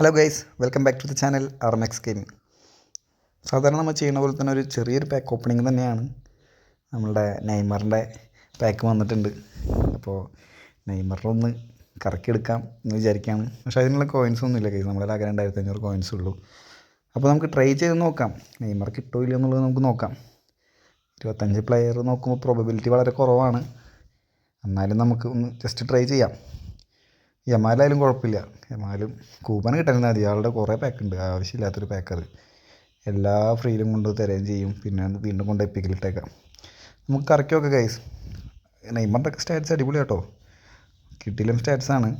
Hello guys welcome back to the channel Armex gaming സാധാരണ നമ്മൾ ചെയ്യുന്ന പോലെ തന്നെ ഒരു ചെറിയൊരു പാക്ക് ഓപ്പണിംഗ് തന്നെയാണ്. നമ്മളുടെ നെയ്മറിന്റെ പാക്ക് വന്നിട്ടുണ്ട്. അപ്പോൾ നെയ്മറിനെ ഒന്ന് കറക്കിയെടുക്കാം എന്ന് വിചാരിക്കുകയാണ്. പക്ഷേ അതിനുള്ള കോയിൻസ് ഒന്നുമില്ല ഗൈസ് നമ്മളെ ആകെ രണ്ടായിരത്തി അഞ്ഞൂറ് കോയിൻസ് ഉള്ളൂ. അപ്പോൾ നമുക്ക് ട്രൈ ചെയ്ത് നോക്കാം. നെയ്മർ കിട്ടോ ഇല്ല എന്നുള്ളത് നമുക്ക് നോക്കാം. ഇരുപത്തഞ്ച് പ്ലെയർ നോക്കുമ്പോൾ പ്രോബബിലിറ്റി വളരെ കുറവാണ്. എന്നാലും നമുക്ക് ഒന്ന് ജസ്റ്റ് ട്രൈ ചെയ്യാം. യമാലായാലും കുഴപ്പമില്ല. യമാലും കൂപ്പൺ കിട്ടാൻ മതി. അയാളുടെ കുറേ പാക്ക് ഉണ്ട്. ആവശ്യമില്ലാത്തൊരു പാക്ക് അത്. എല്ലാ ഫ്രീയിലും കൊണ്ട് തരുകയും ചെയ്യും. പിന്നെ വീണ്ടും കൊണ്ട് എപ്പിക്കലിട്ടേക്കാം നമുക്ക് കറക്കിയൊക്കെ ഗൈസ് നെയ്മറിന്റെ ഒക്കെ സ്റ്റാറ്റ്സ് അടിപൊളി കേട്ടോ കിട്ടിയിലും സ്റ്റാറ്റ്സ് ആണ്.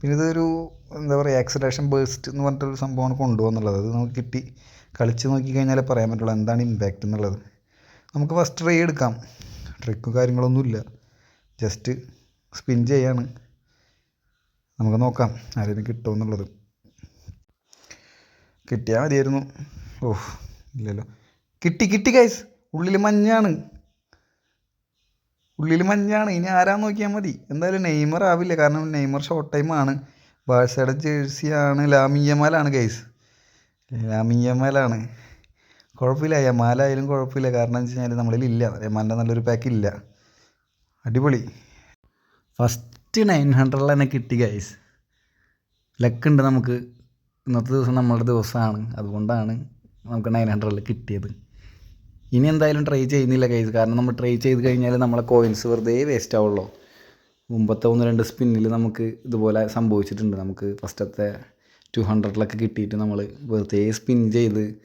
പിന്നെ ഇതൊരു എന്താ പറയുക ആക്സലേഷൻ ബേസ്റ്റ് എന്ന് പറഞ്ഞിട്ടൊരു സംഭവമാണ് കൊണ്ടുപോകുന്നുള്ളത്. അത് നമുക്ക് കിട്ടി. കളിച്ച് നോക്കി കഴിഞ്ഞാൽ പറയാൻ പറ്റുള്ളൂ എന്താണ് ഇമ്പാക്റ്റ് എന്നുള്ളത്. നമുക്ക് ഫസ്റ്റ് ട്രൈ എടുക്കാം. ട്രിക്കും കാര്യങ്ങളൊന്നുമില്ല. ജസ്റ്റ് സ്പിൻ ചെയ്യാണ്. നമുക്ക് നോക്കാം ആരെങ്കിലും കിട്ടുമെന്നുള്ളത് കിട്ടിയാൽ മതിയായിരുന്നു. ഓഹ് ഇല്ലല്ലോ. കിട്ടി കിട്ടി കൈസ് ഉള്ളിൽ മഞ്ഞാണ്. ഉള്ളിൽ മഞ്ഞാണ്. ഇനി ആരാ നോക്കിയാൽ മതി. എന്തായാലും നെയ്മർ ആവില്ല. കാരണം നെയ്മർ ഷോർട്ട് ടൈമാണ് ബാഴ്സയുടെ ജേഴ്സിയാണ് ലാമിയമാലാണ് ഗൈസ് ലാമിയമാലാണ് കുഴപ്പമില്ല. യമാലായാലും കുഴപ്പമില്ല. കാരണം എന്ന് വെച്ച് കഴിഞ്ഞാൽ നമ്മളിൽ ഇല്ല യമാലിന്റെ നല്ലൊരു പാക്ക് ഇല്ല. അടിപൊളി. ഫസ്റ്റ് നയൻ ഹൺഡ്രഡിൽ തന്നെ കിട്ടി ഗൈസ് ലക്കുണ്ട് നമുക്ക്. ഇന്നത്തെ ദിവസം നമ്മളുടെ ദിവസമാണ്. അതുകൊണ്ടാണ് നമുക്ക് നയൻ ഹൺഡ്രഡിൽ കിട്ടിയത്. ഇനി എന്തായാലും ട്രൈ ചെയ്യുന്നില്ല ഗൈസ് കാരണം നമ്മൾ ട്രൈ ചെയ്ത് കഴിഞ്ഞാൽ നമ്മളെ കോയിൻസ് വെറുതെ വേസ്റ്റ് ആവുള്ളൂ. മുമ്പത്തെ ഒന്ന് രണ്ട് സ്പിന്നിൽ നമുക്ക് ഇതുപോലെ സംഭവിച്ചിട്ടുണ്ട്. നമുക്ക് ഫസ്റ്റത്തെ ടു ഹൺഡ്രഡിലൊക്കെ കിട്ടിയിട്ട് നമ്മൾ വെറുതെ സ്പിൻ ചെയ്ത്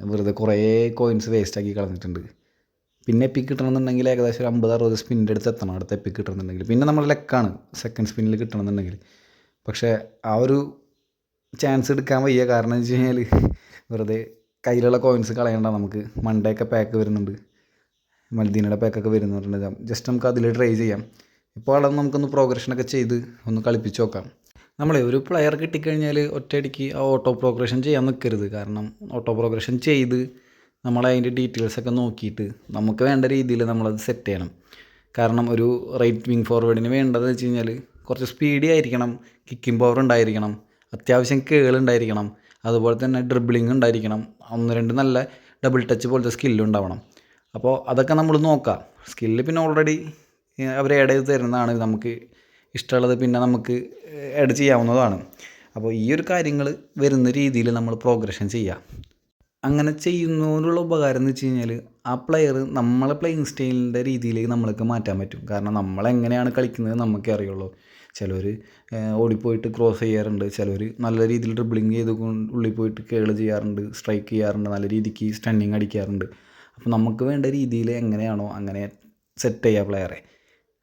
വെറുതെ കുറേ കോയിൻസ് വേസ്റ്റാക്കി കളഞ്ഞിട്ടുണ്ട്. പിന്നെ എപ്പിക്ക് കിട്ടണമെന്നുണ്ടെങ്കിൽ ഏകദേശം ഒരു അമ്പത് അറുപത് സ്പിന്നിന്റെ അടുത്ത് എത്തണം അടുത്ത എപ്പിക്ക് കിട്ടണമെന്നുണ്ടെങ്കിൽ. പിന്നെ നമ്മുടെ ലെക്കാണ് സെക്കൻഡ് സ്പിന്നിൽ കിട്ടണമെന്നുണ്ടെങ്കിൽ. പക്ഷേ ആ ഒരു ചാൻസ് എടുക്കാൻ വയ്യ. കാരണം എന്ന് വെച്ച് കഴിഞ്ഞാൽ വെറുതെ കയ്യിലുള്ള കോയിൻസ് കളയണ്ട. നമുക്ക് മണ്ടേയൊക്കെ പാക്ക് വരുന്നുണ്ട്. മൽദീനയുടെ പാക്കൊക്കെ വരുന്നുണ്ട് ജസ്റ്റ് നമുക്ക് അതിൽ ട്രൈ ചെയ്യാം. ഇപ്പോൾ അവിടെ നമുക്കൊന്ന് പ്രോഗ്രഷനൊക്കെ ചെയ്ത് ഒന്ന് കളിപ്പിച്ച് നോക്കാം. നമ്മളെ ഒരു പ്ലെയർ കിട്ടിക്കഴിഞ്ഞാൽ ഒറ്റയടിക്ക് ആ ഓട്ടോ പ്രോഗ്രഷൻ ചെയ്യാൻ നിൽക്കരുത് കാരണം ഓട്ടോ പ്രോഗ്രഷൻ ചെയ്ത് നമ്മൾ അതിന്റെ ഡീറ്റെയിൽസൊക്കെ നോക്കിയിട്ട് നമുക്ക് വേണ്ട രീതിയിൽ നമ്മളത് സെറ്റ് ചെയ്യണം. കാരണം ഒരു റൈറ്റ് വിങ് ഫോർവേഡിന് വേണ്ടതെന്ന് വെച്ച് കഴിഞ്ഞാൽ കുറച്ച് സ്പീഡി ആയിരിക്കണം കിക്കിംഗ് പവർ ഉണ്ടായിരിക്കണം അത്യാവശ്യം കേൾ ഉണ്ടായിരിക്കണം അതുപോലെ തന്നെ ഡ്രിബിളിങ് ഉണ്ടായിരിക്കണം ഒന്ന് രണ്ട് നല്ല ഡബിൾ ടച്ച് പോലത്തെ സ്കില്ലും ഉണ്ടാവണം. അപ്പോൾ അതൊക്കെ നമ്മൾ നോക്കാം. സ്കില്ല് പിന്നെ ഓൾറെഡി അവർ ആഡ് ചെയ്ത് തരുന്നതാണ്. നമുക്ക് ഇഷ്ടമുള്ളത് പിന്നെ നമുക്ക് ആഡ് ചെയ്യാവുന്നതാണ്. അപ്പോൾ ഈ ഒരു കാര്യങ്ങൾ വരുന്ന രീതിയിൽ നമ്മൾ പ്രോഗ്രഷൻ ചെയ്യുക അങ്ങനെ ചെയ്യുന്നതിനുള്ള ഉപകാരം എന്ന് വെച്ച് കഴിഞ്ഞാൽ ആ പ്ലെയർ നമ്മളെ പ്ലേയിങ് സ്റ്റൈലിന്റെ രീതിയിലേക്ക് നമ്മൾക്ക് മാറ്റാൻ പറ്റും. കാരണം നമ്മളെങ്ങനെയാണ് കളിക്കുന്നത് നമുക്കേ അറിയുള്ളൂ. ചിലർ ഓടിപ്പോയിട്ട് ക്രോസ് ചെയ്യാറുണ്ട്. ചിലർ നല്ല രീതിയിൽ ഡ്രിബ്ലിങ് ചെയ്ത് ഉള്ളിൽ പോയിട്ട് കേൾ ചെയ്യാറുണ്ട് സ്ട്രൈക്ക് ചെയ്യാറുണ്ട് നല്ല രീതിക്ക് സ്റ്റണ്ണിങ് അടിക്കാറുണ്ട്. അപ്പോൾ നമുക്ക് വേണ്ട രീതിയിൽ എങ്ങനെയാണോ അങ്ങനെ സെറ്റ് ചെയ്യുക പ്ലെയറെ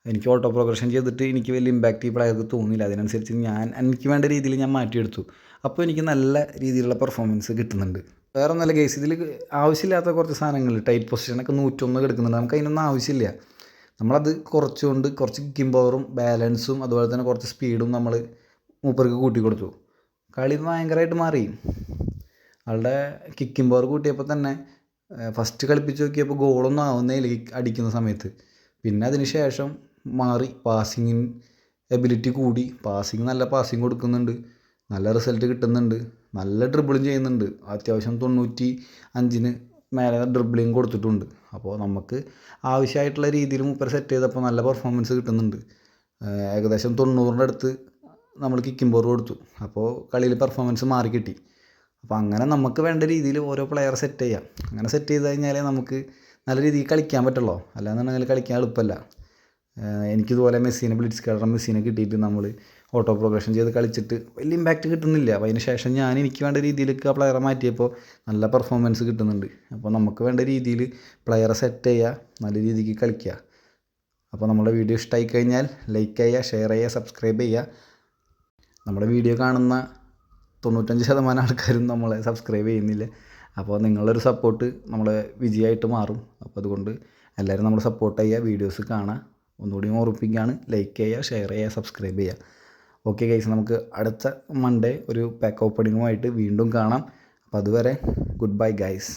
എനിക്ക് ഓട്ടോ പ്രോഗ്രഷൻ ചെയ്തിട്ട് എനിക്ക് വലിയ ഇമ്പാക്റ്റ് ഈ പ്ലെയർക്ക് തോന്നിയില്ല. അതിനനുസരിച്ച് ഞാൻ എനിക്ക് വേണ്ട രീതിയിൽ ഞാൻ മാറ്റിയെടുത്തു. അപ്പോൾ എനിക്ക് നല്ല രീതിയിലുള്ള പെർഫോമൻസ് കിട്ടുന്നുണ്ട്. വേറെ ഒന്നല്ല കേസ് ഇതിൽ ആവശ്യമില്ലാത്ത കുറച്ച് സാധനങ്ങൾ ടൈറ്റ് പൊസിഷനൊക്കെ നൂറ്റൊന്ന് കിടക്കുന്നുണ്ട്. നമുക്ക് അതിനൊന്നും ആവശ്യമില്ല. നമ്മളത് കുറച്ചുകൊണ്ട് കുറച്ച് കിക്കിംഗ് പവറും ബാലൻസും അതുപോലെ തന്നെ കുറച്ച് സ്പീഡും നമ്മൾ മൂപ്പർക്ക് കൂട്ടി കൊടുത്തു. കളി ഭയങ്കരമായിട്ട് മാറി. ആളുടെ കിക്കിംഗ് പവർ കൂട്ടിയപ്പോൾ തന്നെ ഫസ്റ്റ് കളിപ്പിച്ച് നോക്കിയപ്പോൾ ഗോളൊന്നും ആവുന്നേയില്ല അടിക്കുന്ന സമയത്ത്. പിന്നെ അതിന് ശേഷം മാറി പാസിങ്ങിൻ എബിലിറ്റി കൂടി. പാസിങ് നല്ല പാസിങ് കൊടുക്കുന്നുണ്ട്. നല്ല റിസൾട്ട് കിട്ടുന്നുണ്ട്. നല്ല ഡ്രിബിളും ചെയ്യുന്നുണ്ട്. അത്യാവശ്യം തൊണ്ണൂറ്റി അഞ്ചിന് മേലെ ഡ്രിബിളിങ് കൊടുത്തിട്ടുണ്ട്. അപ്പോൾ നമുക്ക് ആവശ്യമായിട്ടുള്ള രീതിയിൽ മൂപ്പർ സെറ്റ് ചെയ്തപ്പോൾ നല്ല പെർഫോമൻസ് കിട്ടുന്നുണ്ട്. ഏകദേശം തൊണ്ണൂറിന്റെ അടുത്ത് നമ്മൾ കിക്കിംഗ് കൊടുത്തു. അപ്പോൾ കളിയിൽ പെർഫോമൻസ് മാറി കിട്ടി. അപ്പോൾ അങ്ങനെ നമുക്ക് വേണ്ട രീതിയിൽ ഓരോ പ്ലെയർ സെറ്റ് ചെയ്യാം. അങ്ങനെ സെറ്റ് ചെയ്ത് കഴിഞ്ഞാലേ നമുക്ക് നല്ല രീതിയിൽ കളിക്കാൻ പറ്റുള്ളൂ. അല്ലാന്നുണ്ടെങ്കിൽ കളിക്കാൻ എളുപ്പമല്ല. എനിക്കിതുപോലെ മെസ്സിനെ ബ്ലിറ്റ്സ് കളർ മെസ്സിനെ കിട്ടിയിട്ട് നമ്മൾ ഓട്ടോ പ്രോഗ്രഷൻ ചെയ്ത് കളിച്ചിട്ട് വലിയ ഇമ്പാക്റ്റ് കിട്ടുന്നില്ല. അപ്പോൾ അതിന് ശേഷം ഞാൻ എനിക്ക് വേണ്ട രീതിയിലേക്ക് ആ പ്ലെയറെ മാറ്റിയപ്പോൾ നല്ല പെർഫോമൻസ് കിട്ടുന്നുണ്ട്. അപ്പോൾ നമുക്ക് വേണ്ട രീതിയിൽ പ്ലെയറെ സെറ്റ് ചെയ്യുക നല്ല രീതിക്ക് കളിക്കുക അപ്പോൾ നമ്മുടെ വീഡിയോ ഇഷ്ടമായി കഴിഞ്ഞാൽ ലൈക്ക് ചെയ്യുക ഷെയർ ചെയ്യുക സബ്സ്ക്രൈബ് ചെയ്യുക നമ്മുടെ വീഡിയോ കാണുന്ന തൊണ്ണൂറ്റഞ്ച് ശതമാനം ആൾക്കാരും നമ്മളെ സബ്സ്ക്രൈബ് ചെയ്യുന്നില്ല. അപ്പോൾ നിങ്ങളൊരു സപ്പോർട്ട് നമ്മളെ വിജയമായിട്ട് മാറും. അപ്പോൾ അതുകൊണ്ട് എല്ലാവരും നമ്മൾ സപ്പോർട്ട് ചെയ്യുക വീഡിയോസ് കാണുക ഒന്നുകൂടി ഓർപ്പിക്കുകയാണ് ലൈക്ക് ചെയ്യുക ഷെയർ ചെയ്യുക സബ്സ്ക്രൈബ് ചെയ്യുക ഓക്കെ ഗൈസ് നമുക്ക് അടുത്ത മൺഡേ ഒരു പാക്ക് ഓപ്പണിങ്ങുമായിട്ട് വീണ്ടും കാണാം. അപ്പോൾ അതുവരെ ഗുഡ് ബൈ ഗൈസ്